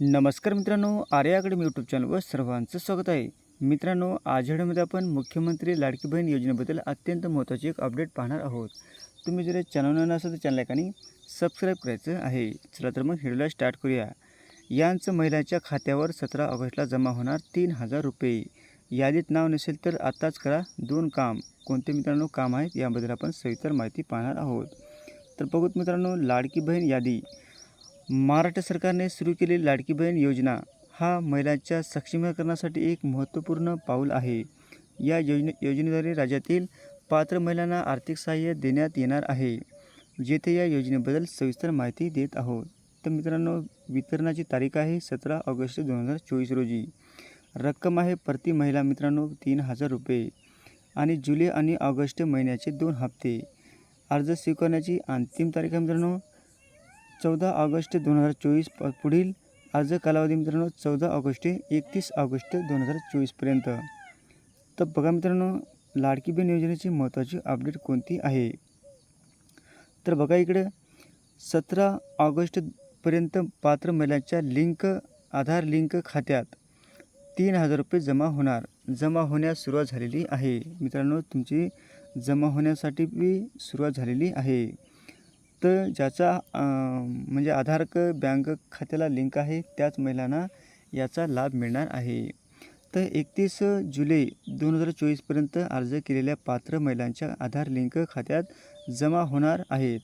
नमस्कार मित्रांनो आर्या यूट्यूब चॅनलवर सर्वांचं स्वागत आहे. मित्रांनो आज व्हिडिओमध्ये आपण मुख्यमंत्री लाडकी बहीण योजनेबद्दल अत्यंत महत्त्वाची एक अपडेट पाहणार आहोत. तुम्ही जर चॅनल नसाल तर चॅनल एकाने सबस्क्राईब करायचं आहे. चला तर मग व्हिडिओला स्टार्ट करूया. यांचं महिलांच्या खात्यावर सतरा ऑगस्टला जमा होणार तीन हजार रुपये. यादीत नाव नसेल तर आत्ताच करा दोन काम. कोणते मित्रांनो काम आहेत याबद्दल आपण सविस्तर माहिती पाहणार आहोत. तर बघूत मित्रांनो लाडकी बहीण यादी. महाराष्ट्र सरकारने सुरू केलेली लाडकी बहीण योजना हा महिलांच्या सक्षमीकरणासाठी एक महत्त्वपूर्ण पाऊल आहे. या योजने योजनेद्वारे राज्यातील पात्र महिलांना आर्थिक सहाय्य देण्यात येणार आहे. जेथे या योजनेबद्दल सविस्तर माहिती देत आहोत. तर मित्रांनो वितरणाची तारीख आहे सतरा ऑगस्ट दोन हजार चोवीस रोजी. रक्कम आहे प्रति महिला मित्रांनो तीन हजार रुपये. आणि जुलै आणि ऑगस्ट महिन्याचे दोन हप्ते. अर्ज स्वीकारण्याची अंतिम तारीख आहे मित्रांनो चौदा ऑगस्ट दोन हजार चोवीस पुढील अर्ज कालावधी मित्रांनो चौदा ऑगस्ट एकतीस ऑगस्ट दोन हजार चोवीसपर्यंत तर बघा मित्रांनो लाडकी बहीण योजनेची महत्त्वाची अपडेट कोणती आहे? तर बघा इकडे सतरा ऑगस्टपर्यंत पात्र महिलांच्या लिंक आधार लिंक खात्यात तीन हजार रुपये जमा होणार. जमा होण्यास सुरुवात झालेली आहे. मित्रांनो तुमची जमा होण्यासाठी बी सुरुवात झालेली आहे. तर ज्याचा म्हणजे आधार क बँक खात्याला लिंक आहे त्याच महिलांना याचा लाभ मिळणार आहे. तर एकतीस जुलै दोन हजार चोवीसपर्यंत अर्ज केलेल्या पात्र महिलांच्या आधार लिंक खात्यात जमा होणार आहेत.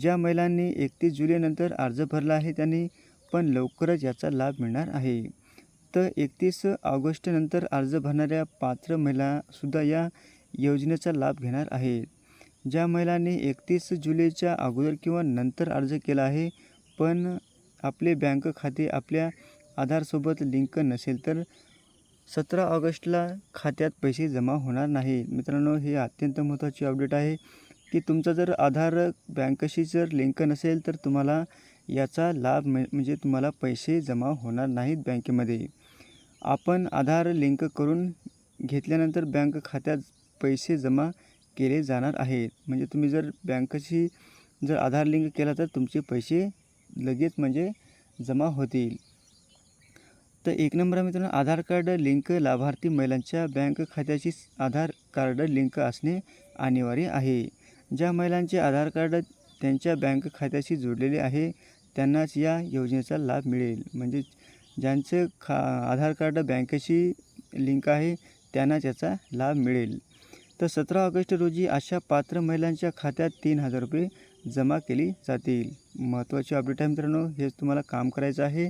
ज्या महिलांनी एकतीस जुलैनंतर अर्ज भरला आहे त्यांनी पण लवकरच याचा लाभ मिळणार आहे. तर एकतीस ऑगस्टनंतर अर्ज भरणाऱ्या पात्र महिलासुद्धा या योजनेचा लाभ घेणार आहेत. ज्या महिलांनी एकतीस जुलैच्या अगोदर किंवा नंतर अर्ज केला आहे पण आपले बँक खाते आपल्या आधारसोबत लिंक नसेल तर सतरा ऑगस्टला खात्यात पैसे जमा होणार नाही. मित्रांनो हे अत्यंत महत्त्वाची अपडेट आहे की तुमचा जर आधार बँकशी जर लिंक नसेल तर तुम्हाला याचा लाभ म्हणजे तुम्हाला पैसे जमा होणार नाहीत बँकेमध्ये. आपण आधार लिंक करून घेतल्यानंतर बँक खात्यात पैसे जमा केले जाणार आहेत. म्हणजे तुम्ही जर बँकशी जर आधार लिंक केला तर तुमचे पैसे लगेच म्हणजे जमा होतील. तर एक नंबर मित्रांनो आधार कार्ड लिंक लाभार्थी महिलांच्या बँक खात्याशी आधार कार्ड लिंक असणे अनिवार्य आहे. ज्या महिलांचे आधार कार्ड त्यांच्या बँक खात्याशी जोडलेले आहे त्यांनाच या योजनेचा लाभ मिळेल. म्हणजे ज्यांचं खा आधार कार्ड बँकेशी लिंक आहे त्यांनाच याचा लाभ मिळेल. तर सतरा ऑगस्ट रोजी अशा पात्र महिलांच्या खात्यात तीन हजार रुपये जमा केली जातील. महत्त्वाची अपडेट आहे मित्रांनो हेच तुम्हाला काम करायचं आहे.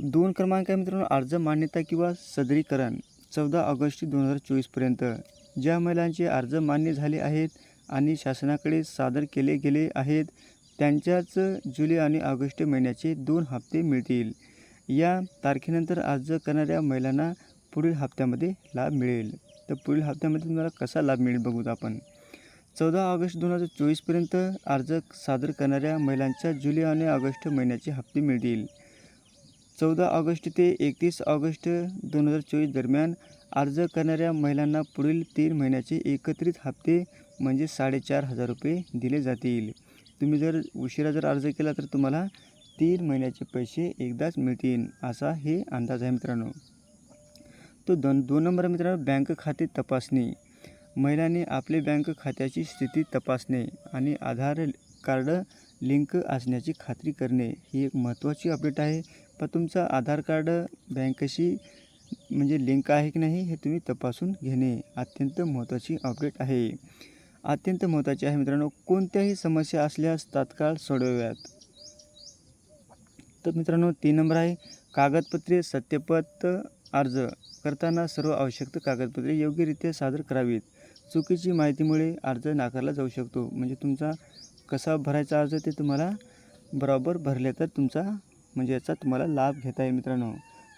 दोन क्रमांक आहे मित्रांनो अर्ज मान्यता किंवा सदरीकरण चौदा ऑगस्ट दोन हजार चोवीसपर्यंत ज्या महिलांचे अर्ज मान्य झाले आहेत आणि शासनाकडे सादर केले गेले आहेत त्यांच्याच जुलै आणि ऑगस्ट महिन्याचे दोन हप्ते मिळतील. या तारखेनंतर अर्ज करणाऱ्या महिलांना पुढील हप्त्यामध्ये लाभ मिळेल. तर पुढील हप्त्यामध्ये तुम्हाला कसा लाभ मिळेल बघूत आपण. चौदा ऑगस्ट दोन हजार चोवीसपर्यंत अर्ज सादर करणाऱ्या महिलांच्या जुलै आणि ऑगस्ट महिन्याचे हप्ते मिळतील. चौदा ऑगस्ट ते एकतीस ऑगस्ट दोन हजार चोवीस दरम्यान अर्ज करणाऱ्या महिलांना पुढील तीन महिन्याचे एकत्रित हप्ते म्हणजे साडेचार हजार रुपये दिले जातील. तुम्ही जर उशिरा जर अर्ज केला तर तुम्हाला तीन महिन्याचे पैसे एकदाच मिळतील असा हे अंदाज आहे मित्रांनो. तो दोन दोन नंबर मित्रांनो बँक खाते तपासणी. महिलांनी आपले बँक खात्याची स्थिती तपासणे आणि आधार कार्ड लिंक असण्याची खात्री करणे ही एक महत्त्वाची अपडेट आहे. पण तुमचं आधार कार्ड बँकेशी म्हणजे लिंक आहे की नाही हे तुम्ही तपासून घेणे अत्यंत महत्त्वाची अपडेट आहे. अत्यंत महत्त्वाचे आहे मित्रांनो कोणत्याही समस्या असल्यास तात्काळ सोडवाव्यात. तर मित्रांनो तीन नंबर आहे कागदपत्रे सत्यपत अर्ज. करताना सर्व आवश्यक कागदपत्रे योग्यरित्या सादर करावीत. चुकीची माहितीमुळे अर्ज नाकारला जाऊ शकतो. म्हणजे तुमचा कसा भरायचा अर्ज ते तुम्हाला बरोबर भरले तर तुमचा म्हणजे याचा तुम्हाला लाभ घेता येईल मित्रांनो.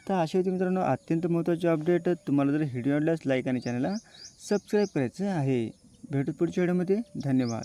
तर असे होते मित्रांनो अत्यंत महत्त्वाचे अपडेट. तुम्हाला जर व्हिडिओ आवडल्यास लाईक आणि चॅनलला सबस्क्राईब करायचं आहे. भेटू पुढच्या व्हिडिओमध्ये. धन्यवाद.